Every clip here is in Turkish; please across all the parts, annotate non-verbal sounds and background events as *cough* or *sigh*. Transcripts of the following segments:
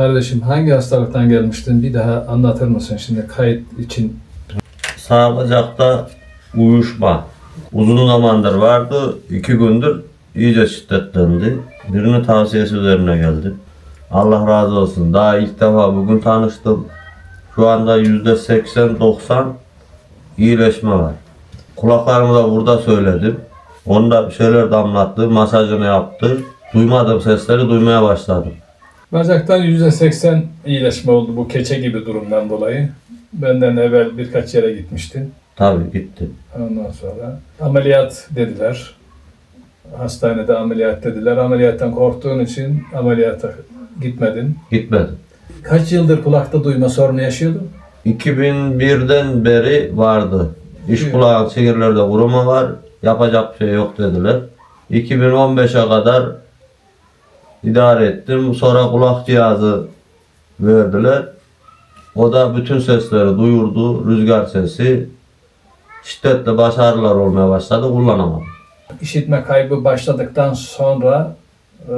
Kardeşim hangi hastalıktan gelmiştin? Bir daha anlatır mısın şimdi kayıt için? Sağ bacakta uyuşma. Uzun zamandır vardı. iki gündür iyice şiddetlendi. Birinin tavsiyesi üzerine geldim. Allah razı olsun. Daha ilk defa bugün tanıştım. Şu anda yüzde seksen doksan iyileşme var. Kulaklarımı da burada söyledim. Onda bir şeyler damlattı, masajını yaptı. Duymadığım sesleri duymaya başladım. Bacaktan %80 iyileşme oldu bu keçe gibi durumdan dolayı. Benden evvel birkaç yere gitmiştin. Tabii gitti. Ondan sonra ameliyat dediler. Hastanede ameliyat dediler. Ameliyattan korktuğun için ameliyata gitmedin. Gitmedi. Kaç yıldır kulakta duyma sorunu yaşıyordun? 2001'den beri vardı. İş Evet. kulağın sinirlerde vurma var. Yapacak şey yok dediler. 2015'e kadar idare ettim. Sonra kulak cihazı verdiler. O da bütün sesleri duyurdu. Rüzgar sesi. Şiddetle baş ağrılar olmaya başladı. Kullanamadım. İşitme kaybı başladıktan sonra e,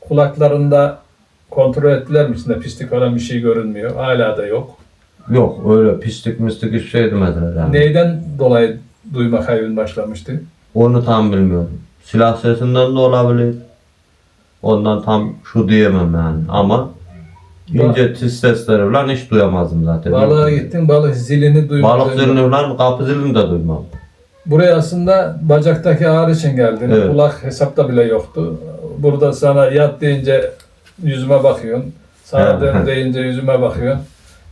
kulaklarında kontrol ettiler mi? İçinde pislik falan bir şey görünmüyor. Hala da yok. Yok öyle pislik mislik hiçbir şey demediler yani. Neyden dolayı duyma kaybın başlamıştı? Onu tam bilmiyorum. Silah sesinden de olabilir. Ondan tam şu diyemem yani. Ama ince tiz sesleri falan hiç duyamazdım zaten. Balığa gittin, balık zilini duymadın. Balık zilini falan kapı zilini de duymam. Buraya aslında bacaktaki ağrı için geldin. Evet. Kulak hesapta bile yoktu. Burada sana yat deyince yüzüme bakıyorsun. Sağa Evet. dön deyince yüzüme bakıyorsun.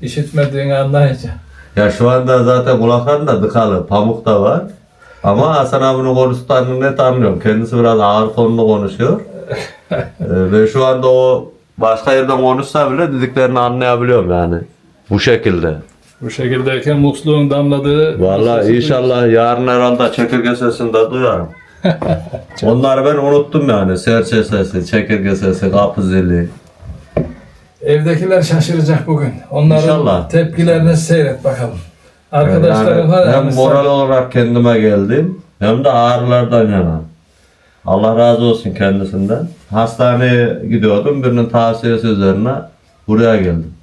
İşitmediğini anlayınca. Ya şu anda zaten kulaklarım da tıkalı. Pamuk da var. Ama Hasan abinin konuştuklarını net anlıyorum. Kendisi biraz ağır tonlu konuşuyor. Ee, ve şu anda o başka yerden konuşsa bile dediklerini anlayabiliyorum yani. Bu şekilde. Bu şekildeyken musluğun damladığı... Vallahi sesi inşallah yarın herhalde çekirge sesini de duyarım. *laughs* Onları ben unuttum yani. Serçe sesi, çekirge sesi, kapı zili. Evdekiler şaşıracak bugün. Onların İnşallah. tepkilerini seyret bakalım. Arkadaşlarım Yani var ya, hem moral olarak kendime geldim hem de ağrılardan yana. Allah razı olsun kendisinden. Hastaneye gidiyordum. Birinin tavsiyesi üzerine buraya geldim.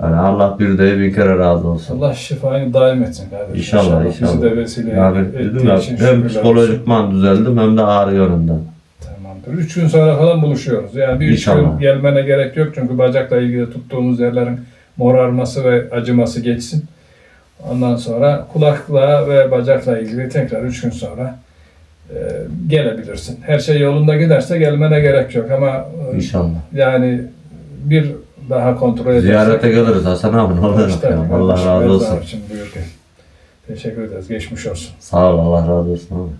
Yani Allah bir de bin kere razı olsun. Allah şifayı daim etsin kardeşim. İnşallah Bizi inşallah. de vesile Yani dedim ya hem psikolojikman düzeldim hem de ağrı yönünden. Tamamdır. Üç gün sonra falan buluşuyoruz. Yani bir üç gün İnşallah. gelmene gerek yok çünkü bacakla ilgili tuttuğumuz yerlerin morarması ve acıması geçsin. Ondan sonra kulakla ve bacakla ilgili tekrar üç gün sonra e, gelebilirsin. Her şey yolunda giderse gelmene gerek yok ama e, İnşallah. yani bir daha kontrol edersek. Ziyarete geliriz Hasan abi ne İşte ya. Allah kardeşim, razı olsun. için. Teşekkür ederiz. Geçmiş olsun. Sağ ol Allah razı olsun abi.